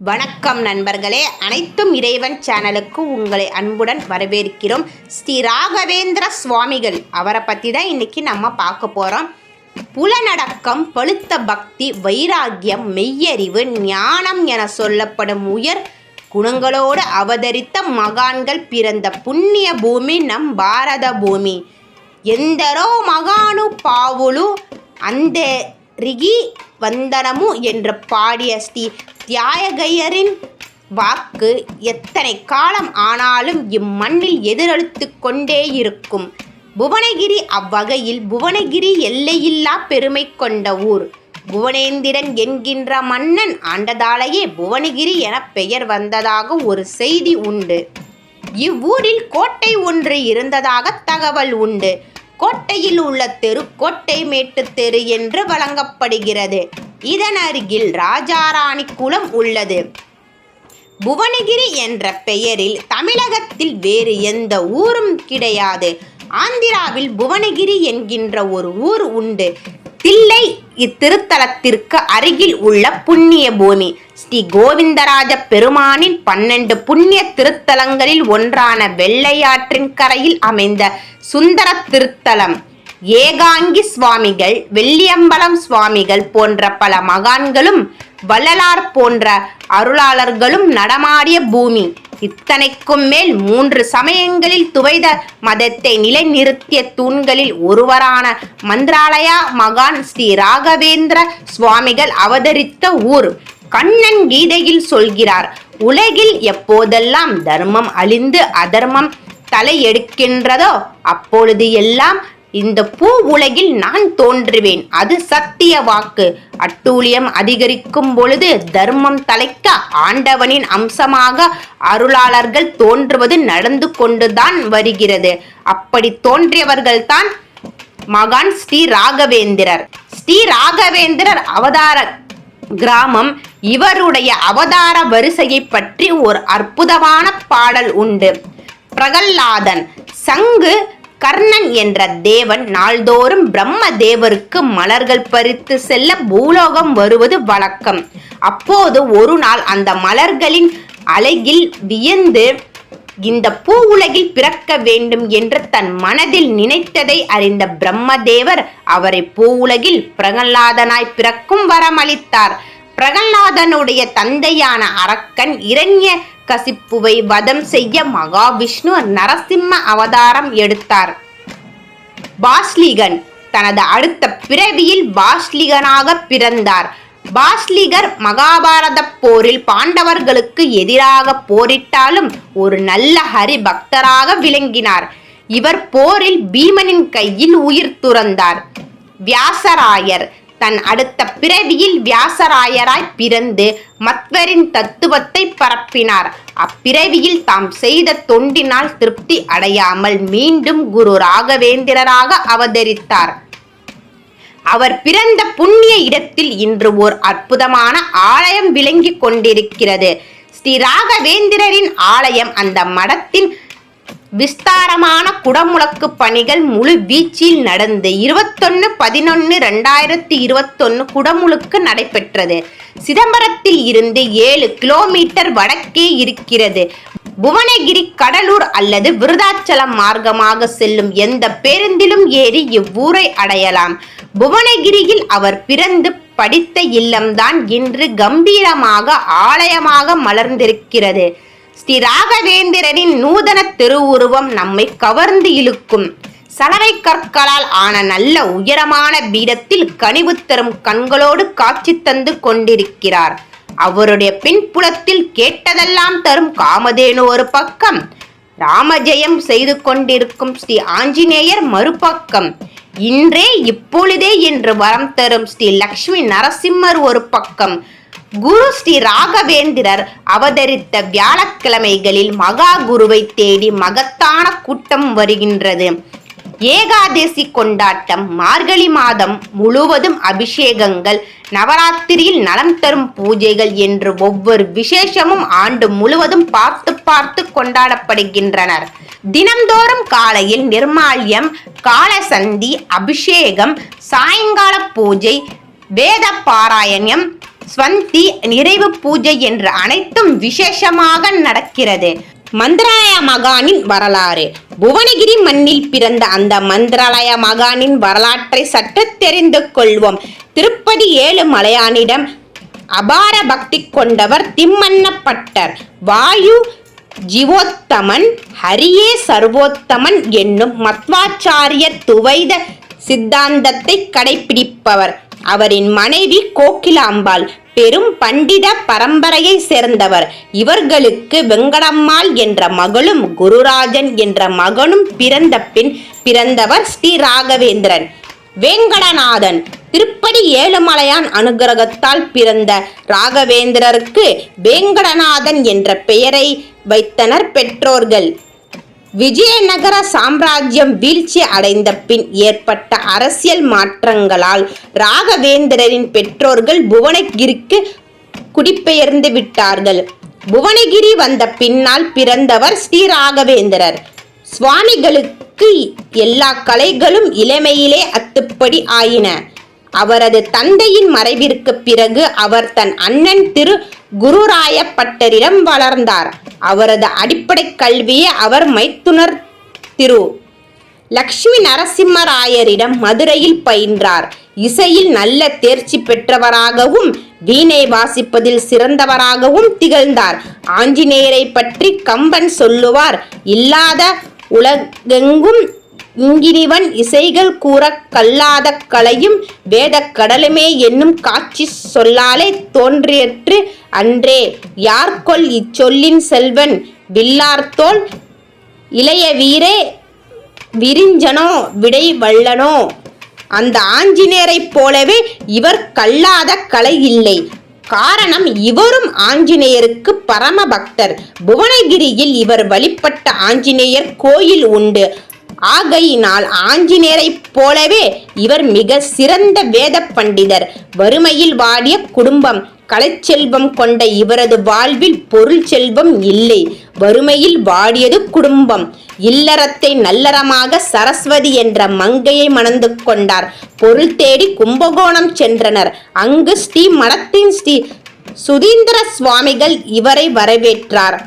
வணக்கம் நண்பர்களே. அனைத்தும் இறைவன் சேனலுக்கு உங்களை அன்புடன் வரவேற்கிறோம். ஸ்ரீ ராகவேந்திர சுவாமிகள் அவரை பற்றி தான் இன்றைக்கி நம்ம பார்க்க போகிறோம் புலநடக்கம் பழுத்த பக்தி வைராக்கியம் மெய்யறிவு ஞானம் என சொல்லப்படும் உயர் குணங்களோடு அவதரித்த மகான்கள் பிறந்த புண்ணிய பூமி நம் பாரத பூமி. எந்தரோ மகானு பாவுலு அந்த ரிகி வந்தனமு என்று பாடிய ஸ்ரீ தியாயகையரின் வாக்கு எத்தனை காலம் ஆனாலும் இம்மண்ணில் எதிரொலித்து கொண்டே இருக்கும் புவனகிரி அவ்வகையில் புவனகிரி எல்லையில்லா பெருமை கொண்ட ஊர். புவனேந்திரன் என்கின்ற மன்னன் ஆண்டதாலேயே புவனகிரி என பெயர் வந்ததாக ஒரு செய்தி உண்டு. இவ்வூரில் கோட்டை ஒன்று இருந்ததாக தகவல் உண்டு. கோட்டையில் உள்ள தெரு கோட்டை மேட்டு தெரு என்று வழங்கப்படுகிறது. இதன் அருகில் ராஜாராணி குளம் உள்ளது. புவனகிரி என்ற பெயரில் தமிழகத்தில் வேறு எந்த ஊரும் கிடையாது. ஆந்திராவில் புவனகிரி என்கின்ற ஒரு ஊர் உண்டு. தில்லை இத்திருத்தலத்திற்கு அருகில் உள்ள புண்ணிய பூமி ஸ்ரீ கோவிந்தராஜ பெருமானின் பன்னெண்டு புண்ணிய திருத்தலங்களில் ஒன்றான வெள்ளையாற்றின் கரையில் அமைந்த சுந்தர திருத்தலம். ஏகாங்கி சுவாமிகள் வெள்ளியம்பலம் சுவாமிகள் போன்ற பல மகான்களும் வள்ளலார் போன்ற அருளாளர்களும் நடமாடிய பூமி. இத்தனைக்கும் மேல் மூன்று சமயங்களில் துவைத மதத்தை நிலைநிறுத்திய தூண்களில் ஒருவரான மந்திராலயா மகான் ஸ்ரீ ராகவேந்திர சுவாமிகள் அவதரித்த ஊர். கண்ணன் கீதையில் சொல்கிறார் உலகில் எப்போதெல்லாம் தர்மம் அழிந்து அதர்மம் தலையெடுக்கின்றதோ அப்பொழுது எல்லாம் இந்த பூ உலகில் நான் தோன்றுவேன். அது சத்திய வாக்கு. அட்டூழியம் அதிகரிக்கும் பொழுது தர்மம் தலைக்க ஆண்டவனின் அம்சமாக அருளாளர்கள் தோன்றுவது நடந்து கொண்டுதான் வருகிறது. அப்படி தோன்றியவர்கள்தான் மகான் ஸ்ரீ ராகவேந்திரர். ஸ்ரீ ராகவேந்திரர் அவதார கிராமம் இவருடைய அவதார வரிசையை பற்றி ஒரு அற்புதமான பாடல் உண்டு. பிரகல்லாதன் சங்கு கர்ணன் என்ற தேவன் நாள்தோறும் பிரம்ம தேவருக்கு மலர்கள் பறித்து செல்ல பூலோகம் வருவது வழக்கம். அப்போது ஒரு நாள் அந்த மலர்களின் அழகில் வியந்து இந்த பூ உலகில் பிறக்க வேண்டும் என்று தன் மனதில் நினைத்ததை அறிந்த பிரம்மதேவர் அவரை பூ உலகில் பிரகல்லாதனாய் பிறக்கும் வரமளித்தார். பிரகல்லாதனுடைய தந்தையான அரக்கன் இரண்ய கசிப்புவை வதம் செய்ய மகாவிஷ்ணு நரசிம்ம அவதாரம் எடுத்தார். பாஸ்லிகன் தனது அடுத்த பிறவியில் பாஸ்லிகனாக பிறந்தார். பாஸ்லிகர் மகாபாரத போரில் பாண்டவர்களுக்கு எதிராக போரிட்டாலும் ஒரு நல்ல ஹரி பக்தராக விளங்கினார். இவர் போரில் பீமனின் கையில் உயிர் துறந்தார். வியாசராயர் தன் அடுத்த பிறவியில் வியாசராயராய் பிறந்து மத்வரின் தத்துவத்தை பரப்பினார். அப்பிறவியில் தாம் செய்த தொண்டினால் திருப்தி அடையாமல் மீண்டும் குரு ராகவேந்திரராக அவதரித்தார். அவர் பிறந்த புண்ணிய இடத்தில் இன்று ஓர் அற்புதமான ஆலயம் விளங்கி கொண்டிருக்கிறது. ஸ்ரீ ராகவேந்திரரின் ஆலயம் அந்த மடத்தின் விஸ்தாரமான குடமுழக்கு பணிகள் முழு வீச்சில் நடந்து இருபத்தொன்னு பதினொன்னு ரெண்டாயிரத்தி இருபத்தொன்னு குடமுழுக்கு நடைபெற்றது. சிதம்பரத்தில் இருந்து ஏழு கிலோமீட்டர் வடக்கே இருக்கிறது. புவனகிரி கடலூர் அல்லது விருதாச்சலம் மார்க்கமாக செல்லும் எந்த பேருந்திலும் ஏறி இவ்வூரை அடையலாம். புவனகிரியில் அவர் பிறந்து படித்த இல்லம்தான் இன்று கம்பீரமாக ஆலயமாக மலர்ந்திருக்கிறது. ஸ்ரீ நூதன திருவுருவம் நம்மை கவர்ந்து இழுக்கும். சலவை கற்களால் ஆன நல்ல உயரமான பீடத்தில் கனிவு தரும் கண்களோடு காட்சி தந்து கொண்டிருக்கிறார். அவருடைய பின்புலத்தில் கேட்டதெல்லாம் தரும் காமதேனு ஒரு பக்கம். ராமஜெயம் செய்து கொண்டிருக்கும் ஸ்ரீ ஆஞ்சநேயர் மறுபக்கம். இன்றே இப்பொழுதே என்று வரம் தரும் ஸ்ரீ லக்ஷ்மி நரசிம்மர் ஒரு பக்கம். குரு ஸ்ரீ ராகவேந்திரர் அவதரித்த வியாழக்கிழமைகளில் மகா குருவை தேடி மகத்தான கூட்டம் வருகின்றது. ஏகாதசி கொண்டாட்டம் மார்கழி மாதம் முழுவதும் அபிஷேகங்கள் நவராத்திரியில் நலம் தரும் பூஜைகள் என்று ஒவ்வொரு விசேஷமும் ஆண்டு முழுவதும் பார்த்து பார்த்து கொண்டாடப்படுகின்றனர். தினந்தோறும் காலையில் நிர்மால்யம் காலசந்தி அபிஷேகம் சாயங்கால பூஜை வேத பாராயணம் ஸ்வந்தி நிறைவு பூஜை என்று அனைத்தும் விசேஷமாக நடக்கிறது. மந்திராலய மகானின் வரலாறு. புவனகிரி மண்ணில் பிறந்த அந்த மந்திராலய மகானின் வரலாற்றை சற்று தெரிந்து கொள்வோம். திருப்பதி ஏழு மலையானிடம் அபார பக்தி கொண்டவர் திம்மன்னப்பட்டர். வாயு ஜீவோத்தமன் ஹரியே சர்வோத்தமன் என்னும் மத்வாச்சாரிய துவைத சித்தாந்தத்தை கடைபிடிப்பவர் அவரின் மனைவி கோகிலாம்பாள். பெரும் பண்டித பரம்பரையை சேர்ந்தவர். இவர்களுக்கு வெங்கடம்மாள் என்ற மகளும் குருராஜன் என்ற மகனும் பிறந்த பின் பிறந்தவர் ஸ்ரீ ராகவேந்திரன். வேங்கடநாதன் திருப்பதி ஏழுமலையான் அனுகிரகத்தால் பிறந்த ராகவேந்திரருக்கு வேங்கடநாதன் என்ற பெயரை வைத்தனர் பெற்றோர்கள். விஜயநகர சாம்ராஜ்யம் வீழ்ச்சி அடைந்த பின் ஏற்பட்ட அரசியல் மாற்றங்களால் ராகவேந்திரரின் பெற்றோர்கள் புவனகிரிக்கு குடிபெயர்ந்து விட்டார்கள். புவனகிரி வந்த பின்னால் பிறந்தவர் ஸ்ரீ ராகவேந்திரர். சுவாமிகளுக்கு எல்லா கலைகளும் இளமையிலே அத்துப்படி ஆயின. அவரது தந்தையின் மறைவிற்கு பிறகு அவர் தன் அண்ணன் திரு. குருராயப்பட்டரிடம் வளர்ந்தார். அவரது அடிப்படை கல்வியை அவர் மைத்துனர் திரு. லக்ஷ்மி நரசிம்மராயரிடம் மதுரையில் பயின்றார். இசையில் நல்ல தேர்ச்சி பெற்றவராகவும் வீணை வாசிப்பதில் சிறந்தவராகவும் திகழ்ந்தார். ஆஞ்சநேயரை பற்றி கம்பன் சொல்லுவார் இல்லாத உலகெங்கும் இங்கினிவன் இசைகள் கூற கல்லாத கலையும் வேதக் கடலுமே என்னும் காட்சி சொல்லாலே தோன்றியற்று அன்றே. யார்கொல் இச்சொல்லின் செல்வன்? வில்லார்த்தோல் இளைய வீரே விரிஞ்சனோ விடை வல்லனோ அந்த ஆஞ்சநேயரைப் போலவே இவர் கல்லாத கலை இல்லை. காரணம் இவரும் ஆஞ்சநேயருக்கு பரம பக்தர் புவனகிரியில் இவர் வழிபட்ட ஆஞ்சநேயர் கோயில் உண்டு. ஆகையினால் ஆஞ்சநேயரைப் போலவே இவர் மிக சிறந்த வேத பண்டிதர். வறுமையில் வாடிய குடும்பம் கலைச்செல்வம் கொண்ட இவரது வாழ்வில் பொருள் செல்வம் இல்லை. வறுமையில் வாடியது குடும்பம். இல்லறத்தை நல்லறமாக சரஸ்வதி என்ற மங்கையை மணந்து கொண்டார். பொருள் தேடி கும்பகோணம் சென்றனர். அங்கு ஸ்ரீ மடத்தின் ஸ்ரீ சுதீந்திர சுவாமிகள் இவரை வரவேற்றார்.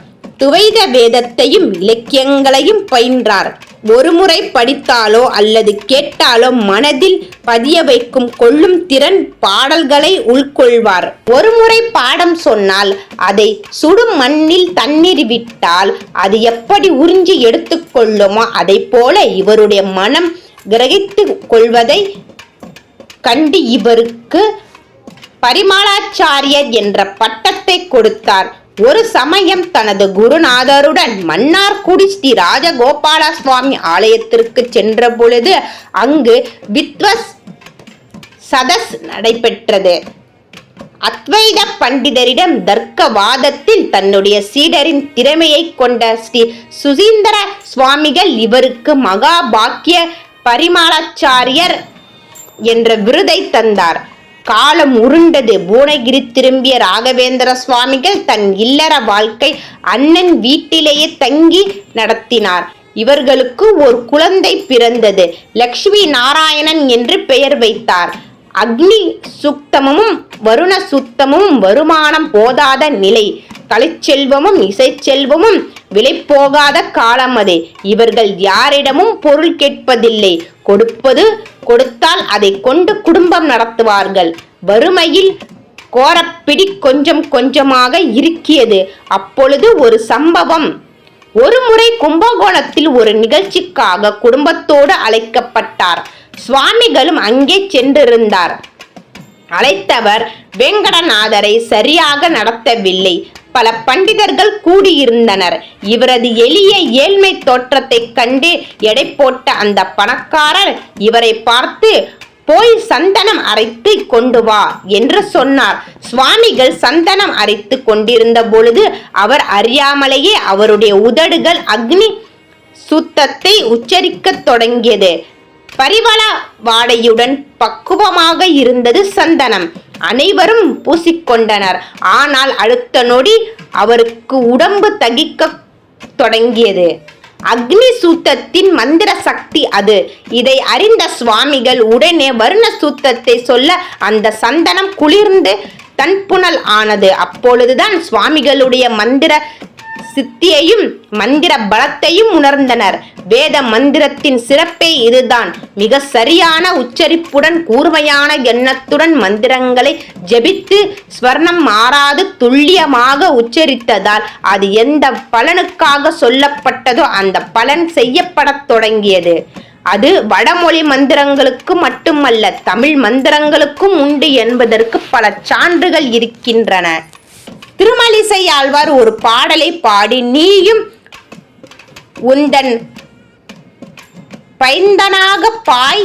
துவைத வேதத்தையும் இலக்கியங்களையும் பயின்றார். ஒருமுறை படித்தாலோ அல்லது கேட்டாலோ மனதில் பதிய வைக்கும் கொள்ளும் திறன் பாடல்களை உள்கொள்வார். ஒருமுறை பாடம் சொன்னால் அதை சுடும் மண்ணில் தண்ணீர் விட்டால் அது எப்படி உறிஞ்சி எடுத்துக்கொள்ளுமோ அதை போல இவருடைய மனம் கிரகித்து கொள்வதை கண்டு இவருக்கு பரிமாளாச்சாரியர் என்ற பட்டத்தை கொடுத்தார். ஒரு சமயம் தனது குருநாதருடன் மன்னார்குடி ஸ்ரீ ராஜகோபால சுவாமி ஆலயத்திற்கு சென்ற பொழுது அங்கு வித்வஸ் சதஸ் நடைபெற்றது. அத்வைத பண்டிதரிடம் தர்க்க வாதத்தில் தன்னுடைய சீடரின் திறமையை கொண்ட ஸ்ரீ சுசீந்திர சுவாமிகள் இவருக்கு மகாபாக்கிய பரிமாளாச்சாரியர் என்ற விருதை தந்தார். காலம் உருண்டது. புவனகிரி திரும்பிய ராகவேந்திர சுவாமிகள் தன் இல்லற வாழ்க்கை அண்ணன் வீட்டிலேயே தங்கி நடத்தினார். இவர்களுக்கு ஒரு குழந்தை பிறந்தது. லக்ஷ்மி நாராயணன் என்று பெயர் வைத்தார். அக்னி சுத்தமும் வருண சுத்தமும் வருமானம் போதாத நிலை. கலைச்செல்வமும் இசைச்செல்வமும் விலை போகாத காலம் அது. இவர்கள் யாரிடமும் பொருள் கேட்பதில்லை. கொடுப்பது கொடுத்தால் அதை கொண்டு குடும்பம் நடத்துவார்கள். வறுமையில் கோரப்பிடி கொஞ்சம் கொஞ்சமாக இருக்கியது அப்பொழுது ஒரு சம்பவம். ஒரு முறை கும்பகோணத்தில் ஒரு நிகழ்ச்சிக்காக குடும்பத்தோடு அழைக்கப்பட்டார். சுவாமிகளும் அங்கே சென்றிருந்தார். அழைத்தவர் வேங்கடநாதரை சரியாக நடத்தவில்லை. பல பண்டிதர்கள் கூடியிருந்தனர். இவரது எளிய ஏழ்மை தோற்றத்தைக் கண்டு எடை போட்ட அந்த பணக்காரர் இவரை பார்த்து போய் சந்தனம் அரைத்து கொண்டு வா என்று சொன்னார். சுவாமிகள் சந்தனம் அரைத்து கொண்டிருந்த பொழுது அவர் அறியாமலேயே அவருடைய உதடுகள் அக்னி சுத்தத்தை உச்சரிக்கத் தொடங்கியது. பரிவள வாடையுடன் பக்குவமாக இருந்தது சந்தனம். அனைவரும் பூசிக்கொண்டனர். ஆனால் அடுத்த நொடி அவருக்கு உடம்பு தகிக்க தொடங்கியது. அக்னி சூத்தத்தின் மந்திர சக்தி அது. இதை அறிந்த சுவாமிகள் உடனே வருண சூத்தத்தை சொல்ல அந்த சந்தனம் குளிர்ந்து தன்புணல் ஆனது. அப்பொழுதுதான் சுவாமிகளுடைய மந்திர சித்தியையும் மந்திர பலத்தையும் உணர்ந்தனர். வேத மந்திரத்தின் சிறப்பே இதுதான். மிக சரியான உச்சரிப்புடன் கூர்மையான எண்ணத்துடன் மந்திரங்களை ஜெபித்து ஸ்வர்ணம் மாறாது துல்லியமாக உச்சரித்ததால் அது எந்த பலனுக்காக சொல்லப்பட்டதோ அந்த பலன் செய்யப்படத் தொடங்கியது. அது வடமொழி மந்திரங்களுக்கு மட்டுமல்ல தமிழ் மந்திரங்களுக்கும் உண்டு என்பதற்கு பல சான்றுகள் இருக்கின்றன. திருமலிசை ஆழ்வார் ஒரு பாடலை பாடி நீயும் உந்தன் பைந்தனாக பாய்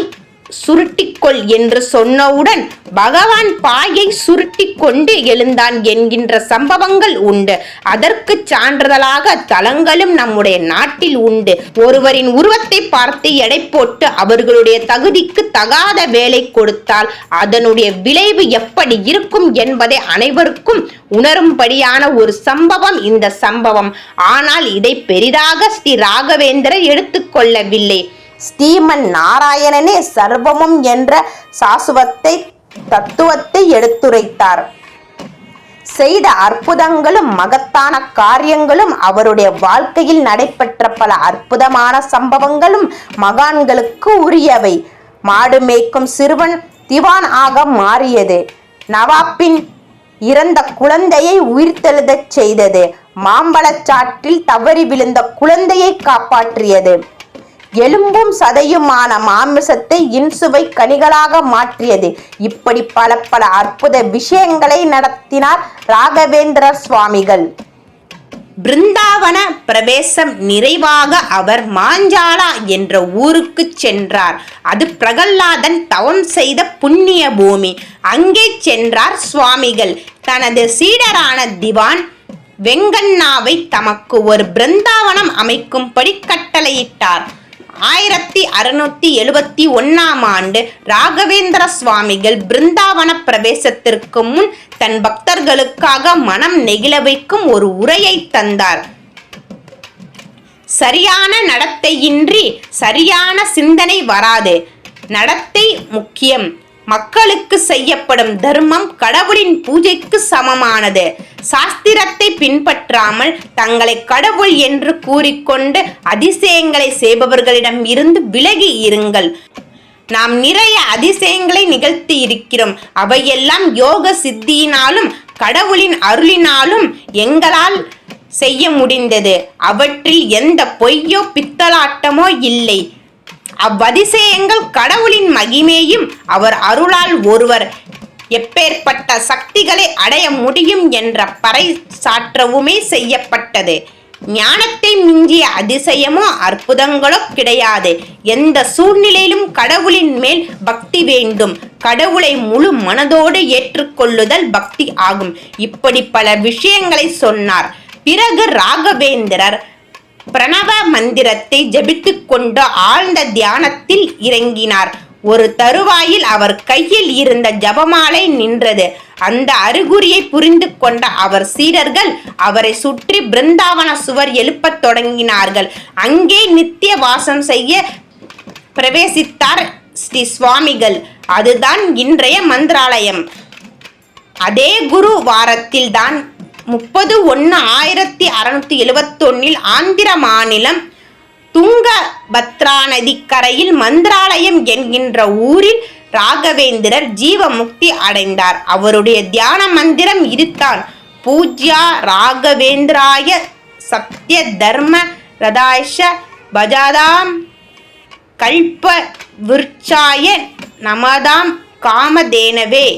சுருட்டிக்கொள் என்று சொன்னவுடன் பகவான் பாயை சுருட்டி கொண்டு எழுந்தான் என்கின்ற சம்பவங்கள் உண்டு. அதற்கு சான்றிதழாக தலங்களும் நம்முடைய நாட்டில் உண்டு. ஒருவரின் உருவத்தை பார்த்து எடை போட்டு அவர்களுடைய தகுதிக்கு தகாத வேலை கொடுத்தால் அதனுடைய விளைவு எப்படி இருக்கும் என்பதை அனைவருக்கும் உணரும்படியான ஒரு சம்பவம் இந்த சம்பவம். ஆனால் இதை பெரிதாக ஸ்ரீ ராகவேந்திரர் எடுத்துக்கொள்ளவில்லை. ஸ்ரீமன் நாராயணனே சர்வமும் என்ற சாசுவத்தை தத்துவத்தை எடுத்துரைத்தார். செய்த அற்புதங்களும் மகத்தான காரியங்களும் அவருடைய வாழ்க்கையில் நடைபெற்ற பல அற்புதமான சம்பவங்களும் மகான்களுக்கு உரியவை. மாடு மேய்க்கும் சிறுவன் திவான் ஆக மாறியது. நவாப்பின் இறந்த குழந்தையை உயிர்த்தெழுதச் செய்தது. மாம்பழச்சாற்றில் தவறி விழுந்த குழந்தையை காப்பாற்றியது. எலும்பும் சதையுமான மாமிசத்தை இன்சுவை கனிகளாக மாற்றியது. இப்படி பல பல அற்புத விஷயங்களை நடத்தினார் ராகவேந்திர சுவாமிகள். பிருந்தாவன பிரவேசம் நிறைவாக அவர் மாஞ்சாலா என்ற ஊருக்கு சென்றார். அது பிரகல்லாதன் தவம் செய்த புண்ணிய பூமி. அங்கே சென்றார் சுவாமிகள். தனது சீடரான திவான் வெங்கண்ணாவை தமக்கு ஒரு பிருந்தாவனம் அமைக்கும்படி கட்டளையிட்டார். ஆயிரத்தி அறுநூத்தி எழுபத்தி ஒன்னாம் ஆண்டு ராகவேந்திர சுவாமிகள் பிருந்தாவன பிரவேசத்திற்கு முன் தன் பக்தர்களுக்காக மனம் நெகிழ வைக்கும் ஒரு உரையை தந்தார். சரியான நடத்தையின்றி சரியான சிந்தனை வராது. நடத்தை முக்கியம். மக்களுக்கு செய்யப்படும் தர்மம் கடவுளின் பூஜைக்கு சமமானது. சாஸ்திரத்தை பின்பற்றாமல் தங்களை கடவுள் என்று கூறிக்கொண்டு அதிசயங்களை செய்பவர்களிடம் இருந்து விலகி இருங்கள். நாம் நிறைய அதிசயங்களை நிகழ்த்தி இருக்கிறோம். அவையெல்லாம் யோக சித்தியினாலும் கடவுளின் அருளினாலும் எங்களால் செய்ய முடிந்தது. அவற்றில் எந்த பொய்யோ பித்தலாட்டமோ இல்லை. அவ்வதிசயங்கள் கடவுளின் மகிமையும் அவர் அருளால் ஒருவர் எப்பேற்பட்ட சக்திகளை அடைய முடியும் என்ற பறை சாற்றவுமே செய்யப்பட்டது. ஞானத்தை மிஞ்சிய அதிசயமோ அற்புதங்களோ கிடையாது. எந்த சூழ்நிலையிலும் கடவுளின் மேல் பக்தி வேண்டும். கடவுளை முழு மனதோடு ஏற்றுக்கொள்ளுதல் பக்தி ஆகும். இப்படி பல விஷயங்களை சொன்னார். பிறகு ராகவேந்திரர் பிரணவ மந்திரத்தை ஜபித்து கொண்டு ஆழ்ந்த தியானத்தில் இறங்கினார். ஒரு தருவாயில் அவர் கையில் இருந்த ஜபமாலை நின்றது. அந்த அறிகுறியை புரிந்து கொண்ட அவர் சீடர்கள் அவரை சுற்றி பிருந்தாவன சுவர் எழுப்பத் தொடங்கினார்கள். அங்கே நித்திய வாசம் செய்ய பிரவேசித்தார் ஸ்ரீ சுவாமிகள். அதுதான் இன்றைய மந்திராலயம். அதே குரு வாரத்தில் தான் முப்பது ஒன்று ஆயிரத்தி அறநூற்றி எழுபத்தொன்னில் ஆந்திர மாநிலம் துங்கபத்ரா நதிக்கரையில் மந்திராலயம் என்கின்ற ஊரில் ராகவேந்திரர் ஜீவமுக்தி அடைந்தார். அவருடைய தியான மந்திரம் இதுதான். பூஜ்யா ராகவேந்திராய சத்ய தர்ம ரதாயஷ பஜாதாம் கல்ப விருட்சாய நமதாம் காமதேனவே.